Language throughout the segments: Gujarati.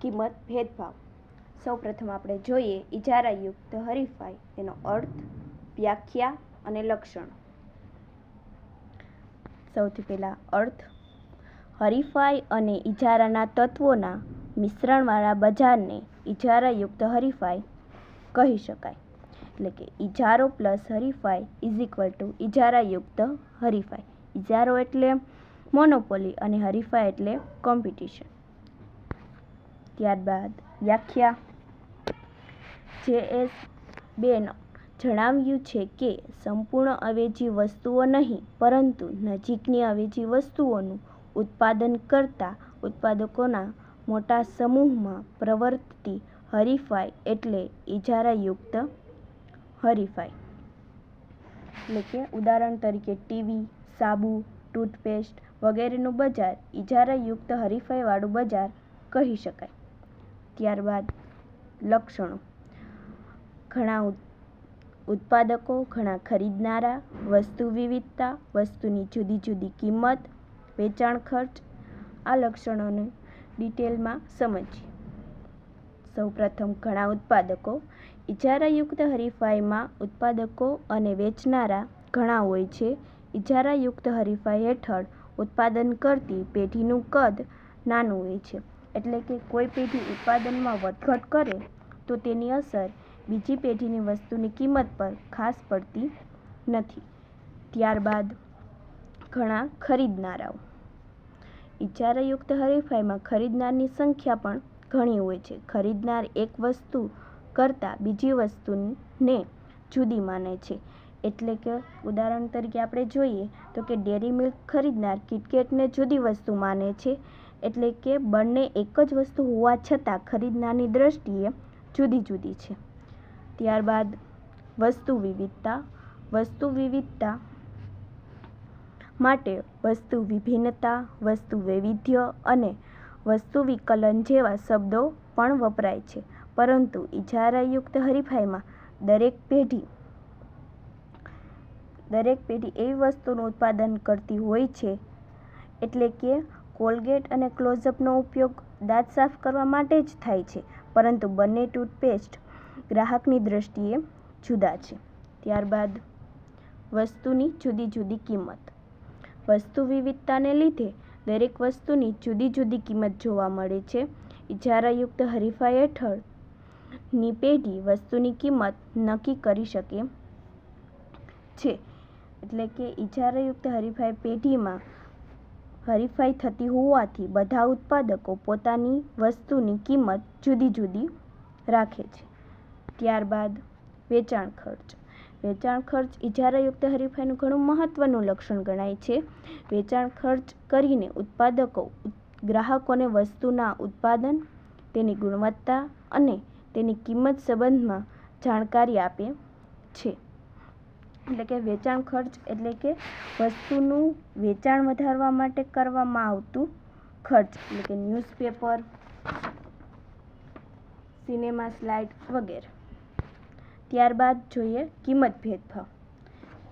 કિંમત ભેદભાવ સૌપ્રથમ આપણે જોઈએ ઇજારાયુક્ત હરીફાઈ, તેનો અર્થ, વ્યાખ્યા અને લક્ષણ. સૌથી પહેલાં અર્થ, હરીફાઈ અને ઇજારાના તત્વોના મિશ્રણવાળા બજારને ઇજારાયુક્ત હરીફાઈ કહી શકાય. એટલે કે ઇજારો પ્લસ હરીફાઈ ઇઝ ઇક્વલ ટુ ઇજારાયુક્ત હરીફાઈ. ઇજારો એટલે મોનોપોલી અને હરીફાઈ એટલે કોમ્પિટિશન. ત્યારબાદ વ્યાખ્યા જે એસ બેન જણાવ્યું છે કે સંપૂર્ણ અવેજી વસ્તુઓ નહીં, પરંતુ નજીકની અવેજી વસ્તુઓનું ઉત્પાદન કરતા ઉત્પાદકોના મોટા સમૂહમાં પ્રવર્તતી હરીફાઈ એટલે ઇજારાયુક્ત હરીફાઈ. એટલે કે ઉદાહરણ તરીકે ટીવી, સાબુ, ટૂથપેસ્ટ વગેરેનું બજાર ઇજારાયુક્ત હરીફાઈવાળું બજાર કહી શકાય. ત્યારબાદ લક્ષણો. ઘણા ઉત્પાદકો, ઘણા ખરીદનારા, વસ્તુ વિવિધતા, વસ્તુની જુદી જુદી કિંમત, વેચાણ ખર્ચ, આ લક્ષણોને ડિટેલમાં સમજીએ. સૌપ્રથમ ઘણા ઉત્પાદકો ઇજારાયુક્ત હરીફાઈમાં ઉત્પાદકો અને વેચનારા ઘણા હોય છે. ઇજારાયુક્ત હરીફાઈ હેઠળ ઉત્પાદન કરતી પેઢીનું કદ નાનું હોય છે. એટલે કે કોઈ પેઢી ઉત્પાદનમાં વધઘટ કરે, તો તેની અસર બીજી પેઢીની વસ્તુની કિંમત પર ખાસ પડતી નથી. ત્યારબાદ ઘણા ખરીદનારાઓ. ઇજારાયુક્ત હરીફાઈમાં ખરીદનારની સંખ્યા પણ ઘણી હોય છે. ખરીદનાર એક વસ્તુ કરતાં બીજી વસ્તુને જુદી માને છે. એટલે કે ઉદાહરણ તરીકે આપણે જોઈએ તો કે ડેરી મિલ્ક ખરીદનાર કિટકેટને જુદી વસ્તુ માને છે. એટલે કે બંને એક જ વસ્તુ હોવા છતાં ખરીદનારની દ્રષ્ટિએ જુદી જુદી છે. ત્યારબાદ વસ્તુ વિવિધતા. વસ્તુ વિવિધતા માટે વસ્તુ વિભિન્નતા, વસ્તુ વૈવિધ્ય અને વસ્તુ વિકલન જેવા શબ્દો પણ વપરાય છે. પરંતુ ઇજારાયુક્ત હરીફાઈમાં દરેક પેઢી દરેક પેઢી એવી વસ્તુનું ઉત્પાદન કરતી હોય છે, એટલે કે કોલગેટ અને ક્લોઝઅપનો ઉપયોગ દાંત સાફ કરવા માટે જ થાય છે, પરંતુ બંને ટૂથપેસ્ટ ગ્રાહકની દૃષ્ટિએ જુદા છે. ત્યારબાદ, વસ્તુની જુદી જુદી કિંમત. વસ્તુ વિવિધતાને લીધે દરેક વસ્તુની જુદી જુદી કિંમત જોવા મળે છે. ઇજારાયુક્ત હરીફાઈ હેઠળની પેઢી વસ્તુની કિંમત નક્કી કરી શકે છે, એટલે કે ઇજારાયુક્ત હરીફાઈ પેઢીમાં હરીફાઈ થતી હોવાથી બધા ઉત્પાદકો પોતાની વસ્તુની કિંમત જુદી જુદી રાખે છે. ત્યારબાદ વેચાણ ખર્ચ. વેચાણ ખર્ચ ઇજારાયુક્ત હરીફાઈનું ઘણું મહત્વનું લક્ષણ ગણાય છે. વેચાણ ખર્ચ કરીને ઉત્પાદકો ગ્રાહકોને વસ્તુના ઉત્પાદન, તેની ગુણવત્તા અને તેની કિંમત સંબંધમાં જાણકારી આપે છે. એટલે કે વેચાણ ખર્ચ એટલે કે વસ્તુનું વેચાણ વધારવા માટે કરવામાં આવતું ખર્ચ, એટલે કે ન્યૂઝપેપર સિનેમા સ્લાઇડ વગેરે. ત્યારબાદ જોઈએ કિંમત ભેદભાવ.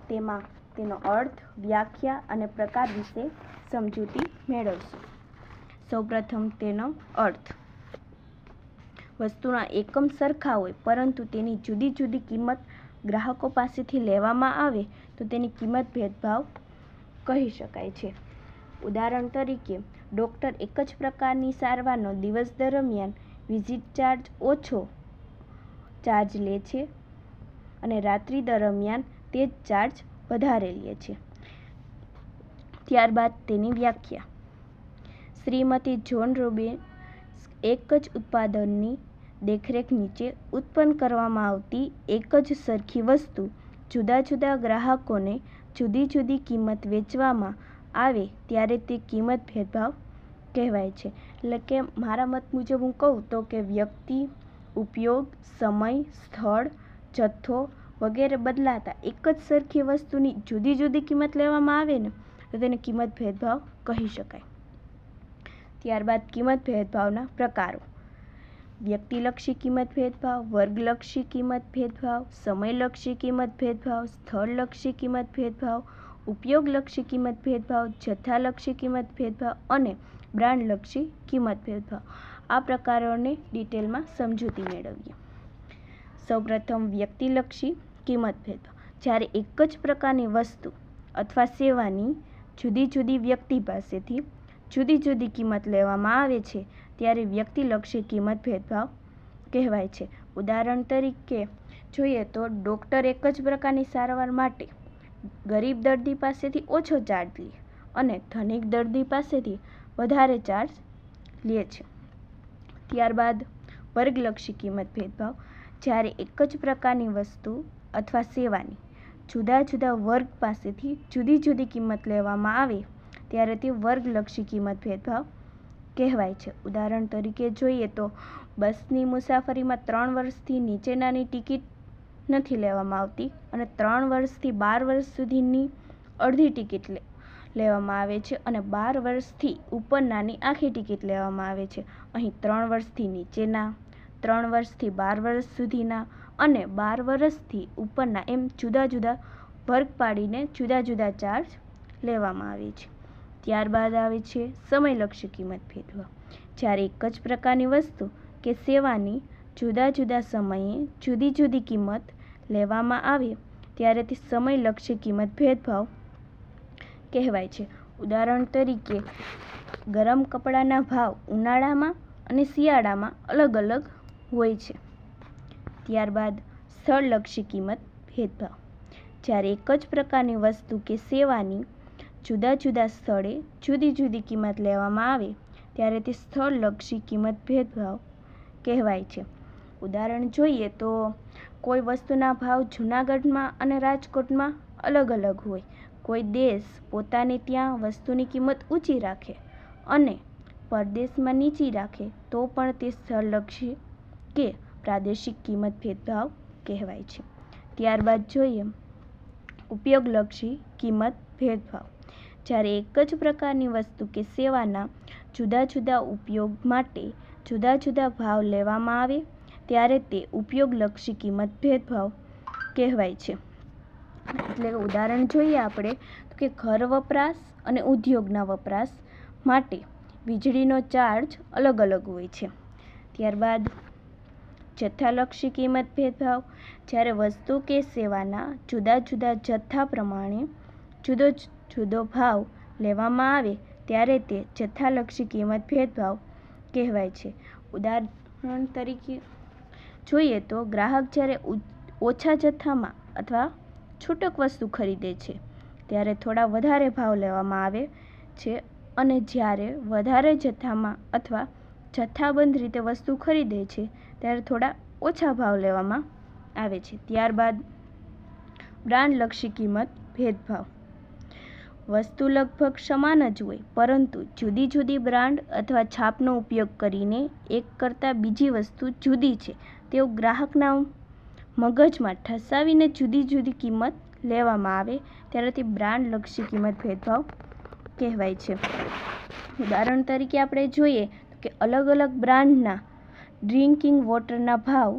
તેમાં તેનો અર્થ, વ્યાખ્યા અને પ્રકાર વિશે સમજૂતી મેળવશું. સૌપ્રથમ તેનો અર્થ. વસ્તુના એકમ સરખા હોય, પરંતુ તેની જુદી જુદી કિંમત ગ્રાહકો પાસેથી લેવામાં આવે તો તેની કિંમત ભેદભાવ કહી શકાય છે. ઉદાહરણ તરીકે, ડૉક્ટર એક જ પ્રકારની સારવારનો દિવસ દરમિયાન વિઝિટ ચાર્જ ઓછો ચાર્જ લે છે અને રાત્રિ દરમિયાન તે જ ચાર્જ વધારે લે છે. ત્યારબાદ તેની વ્યાખ્યા. શ્રીમતી જોન રોબિન એક જ ઉત્પાદનની દેખરેખ નીચે ઉત્પન્ન કરવામાં આવતી એક જ સરખી વસ્તુ જુદા જુદા ગ્રાહકોને જુદી જુદી કિંમત વેચવામાં આવે ત્યારે તે કિંમત ભેદભાવ કહેવાય છે. એટલે કે મારા મત મુજબ હું કહું તો કે વ્યક્તિ, ઉપયોગ, સમય, સ્થળ, જથ્થો વગેરે બદલાતા એક જ સરખી વસ્તુની જુદી જુદી કિંમત લેવામાં આવે ને, તો તેને કિંમત ભેદભાવ કહી શકાય. ત્યારબાદ કિંમત ભેદભાવના પ્રકારો. વ્યક્તિલક્ષી કિંમત ભેદભાવ, વર્ગલક્ષી કિંમત ભેદભાવ, સમયલક્ષી કિંમત ભેદભાવ, સ્થળલક્ષી કિંમત ભેદભાવ, ઉપયોગલક્ષી કિંમત ભેદભાવ, જથ્થાલક્ષી કિંમત ભેદભાવ અને બ્રાન્ડલક્ષી કિંમત ભેદભાવ. આ પ્રકારોને ડિટેલમાં સમજૂતી મેળવીએ. સૌપ્રથમ વ્યક્તિલક્ષી કિંમત ભેદભાવ. જ્યારે એક જ પ્રકારની વસ્તુ અથવા સેવાની જુદી જુદી વ્યક્તિ પાસેથી જુદી જુદી કિંમત લેવામાં આવે છે ત્યારે વ્યક્તિલક્ષી કિંમત ભેદભાવ કહેવાય છે. ઉદાહરણ તરીકે જોઈએ તો ડૉક્ટર એક જ પ્રકારની સારવાર માટે ગરીબ દર્દી પાસેથી ઓછો ચાર્જ લે અને ધનિક દર્દી પાસેથી વધારે ચાર્જ લે છે. ત્યારબાદ વર્ગલક્ષી કિંમત ભેદભાવ. જ્યારે એક જ પ્રકારની વસ્તુ અથવા સેવાની જુદા જુદા વર્ગ પાસેથી જુદી જુદી કિંમત લેવામાં આવે, ત્યારે તે વર્ગલક્ષી કિંમત ભેદભાવ કહેવાય છે. ઉદાહરણ તરીકે જોઈએ તો બસની મુસાફરીમાં ત્રણ વર્ષથી નીચેનાની ટિકિટ નથી લેવામાં આવતી અને ત્રણ વર્ષથી બાર વર્ષ સુધીની અડધી ટિકિટ લે, લેવામાં આવે છે અને બાર વર્ષથી ઉપરનાની આખી ટિકિટ લેવામાં આવે છે. અહીં ત્રણ વર્ષથી નીચેના, ત્રણ વર્ષથી બાર વર્ષ સુધીના અને બાર વર્ષથી ઉપરના એમ જુદા જુદા વર્ગ પાડીને જુદા જુદા ચાર્જ લેવામાં આવે છે. ત્યારબાદ આવે છે સમયલક્ષી કિંમત ભેદભાવ જ્યારે એક જ પ્રકારની વસ્તુ કે સેવાની જુદા જુદા સમયે જુદી જુદી કિંમત લેવામાં આવે, ત્યારે તે સમયલક્ષી કિંમત ભેદભાવ કહેવાય છે. ઉદાહરણ તરીકે, ગરમ કપડાના ભાવ ઉનાળામાં અને શિયાળામાં અલગ અલગ હોય છે. ત્યારબાદ, સ્થળલક્ષી કિંમત ભેદભાવ. જ્યારે એક જ પ્રકારની વસ્તુ કે સેવાની જુદા જુદા સ્થળે જુદી જુદી કિંમત લેવામાં આવે, ત્યારે તે સ્થળલક્ષી કિંમત ભેદભાવ કહેવાય છે. ઉદાહરણ જોઈએ તો, કોઈ વસ્તુના ભાવ જૂનાગઢમાં અને રાજકોટમાં અલગ અલગ હોય. કોઈ દેશ પોતાને ત્યાં વસ્તુની કિંમત ઊંચી રાખે અને પરદેશમાં નીચી રાખે, તો પણ તે સ્થળલક્ષી કે પ્રાદેશિક કિંમત ભેદભાવ કહેવાય છે. ત્યારબાદ જોઈએ ઉપયોગલક્ષી કિંમત ભેદભાવ. જ્યારે એક જ પ્રકારની વસ્તુ કે સેવાના જુદા જુદા ઉપયોગ માટે જુદા જુદા ભાવ લેવામાં આવે, ત્યારે તે ઉપયોગલક્ષી કિંમત ભેદભાવ કહેવાય છે. એટલે ઉદાહરણ જોઈએ આપણે, તો કે ઘર વપરાશ અને ઉદ્યોગના વપરાશ માટે વીજળીનો ચાર્જ અલગ અલગ હોય છે. ત્યારબાદ જથ્થાલક્ષી કિંમત ભેદભાવ, જ્યારે વસ્તુ કે સેવાના જુદા જુદા જથ્થા પ્રમાણે જુદો જુદો ભાવ લેવામાં આવે ત્યારે તે જથ્થાલક્ષી કિંમત ભેદભાવ કહેવાય છે. ઉદાહરણ તરીકે જોઈએ તો ગ્રાહક જ્યારે ઓછા જથ્થામાં અથવા છૂટક વસ્તુ ખરીદે છે, ત્યારે થોડા વધારે ભાવ લેવામાં આવે છે અને જ્યારે વધારે જથ્થામાં અથવા જથ્થાબંધ રીતે વસ્તુ ખરીદે છે, ત્યારે થોડા ઓછા ભાવ લેવામાં આવે છે. ત્યારબાદ બ્રાન્ડલક્ષી કિંમત ભેદભાવ વસ્તુ લગભગ સમાન જ હોય, પરંતુ જુદી જુદી બ્રાન્ડ અથવા છાપનો ઉપયોગ કરીને એક કરતાં બીજી વસ્તુ જુદી છે. તેવું ગ્રાહકના મગજમાં ઠસાવીને જુદી જુદી કિંમત લેવામાં આવે ત્યારે તે બ્રાન્ડલક્ષી કિંમત ભેદભાવ કહેવાય છે. ઉદાહરણ તરીકે આપણે જોઈએ કે અલગ અલગ બ્રાન્ડના ડ્રિંકિંગ વોટરના ભાવ